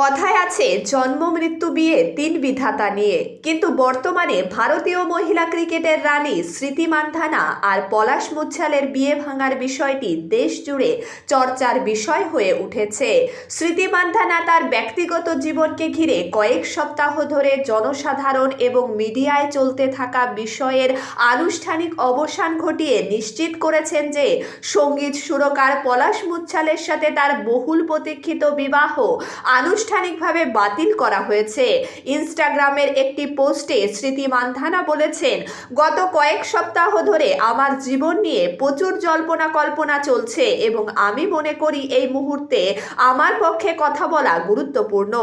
কথায় আছে, জন্ম, মৃত্যু, বিয়ে তিন বিধাতা নিয়ে। কিন্তু বর্তমানে ভারতীয় মহিলা ক্রিকেটের রানী স্মৃতি মান্ধানা আর পলাশ মুচ্ছালের বিয়ে ভাঙার বিষয়টি দেশ জুড়ে চর্চার বিষয় হয়ে উঠেছে। স্মৃতি মান্ধানা তার ব্যক্তিগত জীবনকে ঘিরে কয়েক সপ্তাহ ধরে জনসাধারণ এবং মিডিয়ায় চলতে থাকা বিষয়ের আনুষ্ঠানিক অবসান ঘটিয়ে নিশ্চিত করেছেন যে, সংগীত সুরকার পলাশ মুচ্ছালের সাথে তার বহুল প্রতীক্ষিত বিবাহ আনুষ্ঠানিকভাবে বাতিল করা হয়েছে। ইনস্টাগ্রামের একটি পোস্টে স্মৃতি মান্ধানা বলেছেন, গত কয়েক সপ্তাহ ধরে আমার জীবন নিয়ে প্রচুর জল্পনা কল্পনা চলছে এবং আমি মনে করি এই মুহূর্তে আমার পক্ষে কথা বলা গুরুত্বপূর্ণ।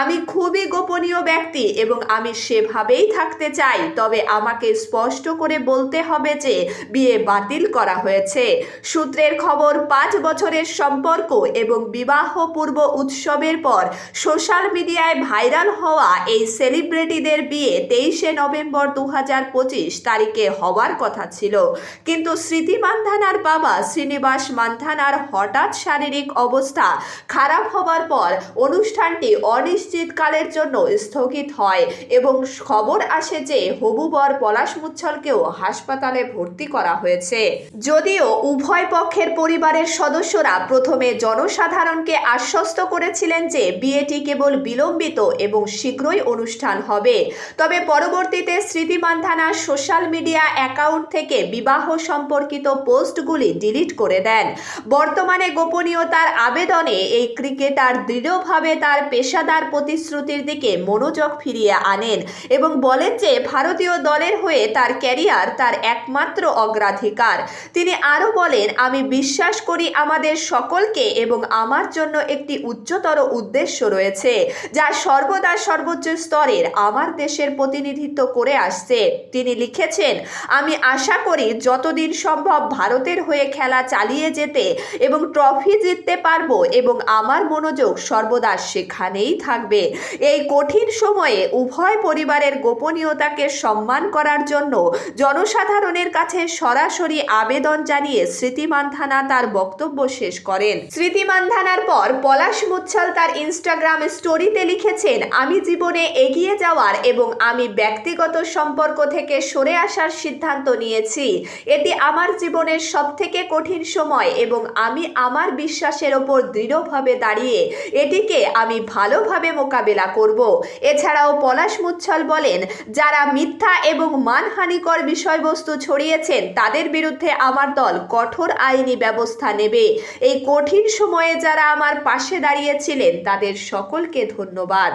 আমি খুবই গোপনীয় ব্যক্তি এবং আমি সেভাবেই থাকতে চাই। তবে আমাকে স্পষ্ট করে বলতে হবে যে, বিয়ে বাতিল করা হয়েছে। সূত্রের খবর, পাঁচ বছরের সম্পর্ক এবং বিবাহ পূর্ব উৎসবের পর সোশ্যাল মিডিয়ায় ভাইরাল হওয়া এই সেলিব্রিটিদের বিয়ে তেইশে নভেম্বর দু তারিখে হওয়ার কথা ছিল। কিন্তু স্মৃতি মান্ধানার বাবা শ্রীনিবাস মান্ধানার হঠাৎ শারীরিক অবস্থা খারাপ হবার পর অনুষ্ঠানটি অনিশ্চিতকালের জন্য স্থগিত হয় এবং খবর আসে যে হবুবর পলাশ মুচ্ছলকেও হাসপাতালে ভর্তি করা হয়েছে। যদিও উভয় পক্ষের পরিবারের সদস্যরা প্রথমে জনসাধারণকে আশ্বস্ত করেছিলেন যে বিয়েটি কেবল বিলম্বিত এবং শীঘ্রই অনুষ্ঠান হবে? তবে পরবর্তীতে স্মৃতি মান্ধানা সোশ্যাল মিডিয়া অ্যাকাউন্ট থেকে বিবাহ সম্পর্কিত পোস্টগুলি ডিলিট করে দেন। বর্তমানে গোপনীয়তার আবেদনে এই ক্রিকেটার দৃঢ়ভাবে তার পেশাদার প্রতিশ্রুতির দিকে মনোযোগ ফিরিয়ে আনেন এবং বলেন যে ভারতীয় দলের হয়ে তার ক্যারিয়ার তার একমাত্র অগ্রাধিকার। তিনি আরও বলেন, আমি বিশ্বাস করি আমাদের সকলকে এবং আমার জন্য একটি উচ্চতর উদ্দেশ্য রয়েছে, যা সর্বদা সর্বোচ্চ স্তরের আমার দেশের প্রতিনিধিত্ব করে আসছে। তিনি লিখেছেন, আমি আশা করি যতদিন সম্ভব ভারতের হয়ে খেলা চালিয়ে যেতে এবং ট্রফি জিততে পারব এবং আমার মনোযোগ সর্বদা সেখানেই থাকবে। এই কঠিন সময়ে উভয় পরিবারের গোপনীয়তাকে সম্মান করার জন্য জনসাধারণের কাছে সরাসরি আবেদন জানিয়ে স্মৃতি মান্ধানা তার বক্তব্য শেষ করেন। স্মৃতি মান্ধানার পর পলাশ মুচ্ছল তার ইনস্টাগ্রাম স্টোরিতে লিখেছেন, আমি জীবনে এগিয়ে যাওয়ার এবং আমি ব্যক্তিগত সম্পর্ক থেকে সরে আসার সিদ্ধান্ত নিয়েছি। এটি আমার জীবনের সবথেকে কঠিন সময় এবং আমি আমার বিশ্বাসের ওপর দৃঢ়ভাবে দাঁড়িয়ে এটিকে আমি ভালোভাবে মোকাবেলা করব। এছাড়াও পলাশ মুচ্ছল বলেন, যারা মিথ্যা এবং মানহানিকর বিষয়বস্তু ছড়িয়েছেন, তাদের বিরুদ্ধে আমার দল কঠোর আইনি ব্যবস্থা নেবে। এই কঠিন সময়ে যারা আমার পাশে দাঁড়িয়েছিলেন, তাদের সকলকে ধন্যবাদ।